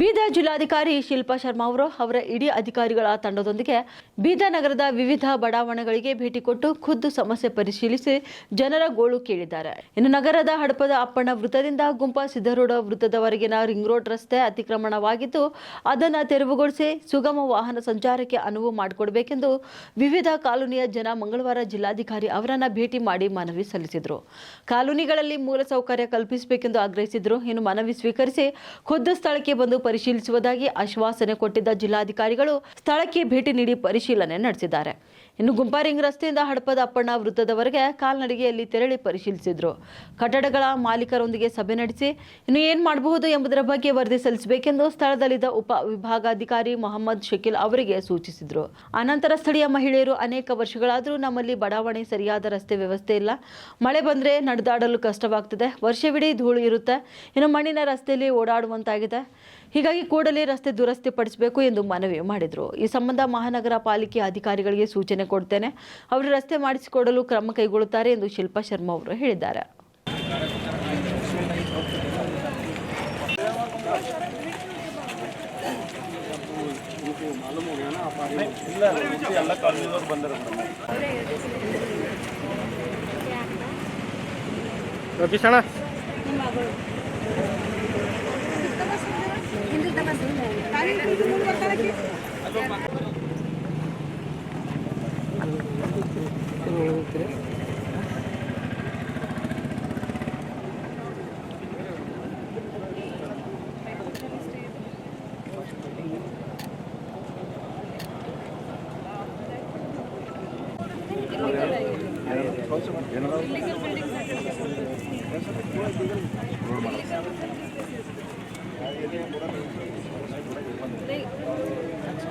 ಬೀದರ್ ಜಿಲ್ಲಾಧಿಕಾರಿ ಶಿಲ್ಪಾ ಶರ್ಮಾ ಅವರು ಅವರ ಇಡೀ ಅಧಿಕಾರಿಗಳ ತಂಡದೊಂದಿಗೆ ಬೀದರ್ ನಗರದ ವಿವಿಧ ಬಡಾವಣೆಗಳಿಗೆ ಭೇಟಿ ಕೊಟ್ಟು ಖುದ್ದು ಸಮಸ್ಯೆ ಪರಿಶೀಲಿಸಿ ಜನರ ಗೋಳು ಕೇಳಿದ್ದಾರೆ. ಇನ್ನು ನಗರದ ಹಡಪದ ಅಪ್ಪಣ್ಣ ವೃತ್ತದಿಂದ ಗುಂಪ ಸಿದ್ದರೂಢ ವೃತ್ತದವರೆಗಿನ ರಿಂಗ್ ರೋಡ್ ರಸ್ತೆ ಅತಿಕ್ರಮಣವಾಗಿದ್ದು, ಅದನ್ನು ತೆರವುಗೊಳಿಸಿ ಸುಗಮ ವಾಹನ ಸಂಚಾರಕ್ಕೆ ಅನುವು ಮಾಡಿಕೊಡಬೇಕೆಂದು ವಿವಿಧ ಕಾಲೋನಿಯ ಜನ ಮಂಗಳವಾರ ಜಿಲ್ಲಾಧಿಕಾರಿ ಅವರನ್ನ ಭೇಟಿ ಮಾಡಿ ಮನವಿ ಸಲ್ಲಿಸಿದರು. ಕಾಲೋನಿಗಳಲ್ಲಿ ಮೂಲಸೌಕರ್ಯ ಕಲ್ಪಿಸಬೇಕೆಂದು ಆಗ್ರಹಿಸಿದ್ರು. ಇನ್ನು ಮನವಿ ಸ್ವೀಕರಿಸಿ ಖುದ್ದು ಸ್ಥಳಕ್ಕೆ ಬಂದು ಪರಿಶೀಲಿಸುವುದಾಗಿ ಆಶ್ವಾಸನೆ ಕೊಟ್ಟಿದ್ದ ಜಿಲ್ಲಾಧಿಕಾರಿಗಳು ಸ್ಥಳಕ್ಕೆ ಭೇಟಿ ನೀಡಿ ಪರಿಶೀಲನೆ ನಡೆಸಿದ್ದಾರೆ. ಇನ್ನು ಗುಂಪಾರಿಂಗ್ ರಸ್ತೆಯಿಂದ ಹಡಪದ ಅಪ್ಪಣ್ಣ ವೃತ್ತದವರೆಗೆ ಕಾಲ್ನಡಿಗೆಯಲ್ಲಿ ತೆರಳಿ ಪರಿಶೀಲಿಸಿದ್ರು. ಕಟ್ಟಡಗಳ ಮಾಲೀಕರೊಂದಿಗೆ ಸಭೆ ನಡೆಸಿ ಇನ್ನು ಏನು ಮಾಡಬಹುದು ಎಂಬುದರ ಬಗ್ಗೆ ವರದಿ ಸಲ್ಲಿಸಬೇಕೆಂದು ಸ್ಥಳದಲ್ಲಿದ್ದ ಉಪ ವಿಭಾಗಾಧಿಕಾರಿ ಮೊಹಮ್ಮದ್ ಶಕೀಲ್ ಅವರಿಗೆ ಸೂಚಿಸಿದರು. ಅನಂತರ ಸ್ಥಳೀಯ ಮಹಿಳೆಯರು ಅನೇಕ ವರ್ಷಗಳಾದರೂ ನಮ್ಮಲ್ಲಿ ಬಡಾವಣೆ ಸರಿಯಾದ ರಸ್ತೆ ವ್ಯವಸ್ಥೆ ಇಲ್ಲ. ಮಳೆ ಬಂದರೆ ನಡೆದಾಡಲು ಕಷ್ಟವಾಗ್ತದೆ. ವರ್ಷವಿಡೀ ಧೂಳು ಇರುತ್ತೆ. ಇನ್ನು ಮಣ್ಣಿನ ರಸ್ತೆಯಲ್ಲಿ ಓಡಾಡುವಂತಾಗಿದೆ. ಹೀಗಾಗಿ ಕೂಡಲೇ ರಸ್ತೆ ದುರಸ್ತಿ ಪಡಿಸಬೇಕು ಎಂದು ಮನವಿ ಮಾಡಿದರು. ಈ ಸಂಬಂಧ ಮಹಾನಗರ ಪಾಲಿಕೆ ಅಧಿಕಾರಿಗಳಿಗೆ ಸೂಚನೆ ಕೊಡ್ತೇನೆ. ಅವರು ರಸ್ತೆ ಮಾಡಿಸಿಕೊಡಲು ಕ್ರಮ ಕೈಗೊಳ್ಳುತ್ತಾರೆ ಎಂದು ಶಿಲ್ಪಾ ಶರ್ಮಾ ಅವರು ಹೇಳಿದ್ದಾರೆ. Gracias. date.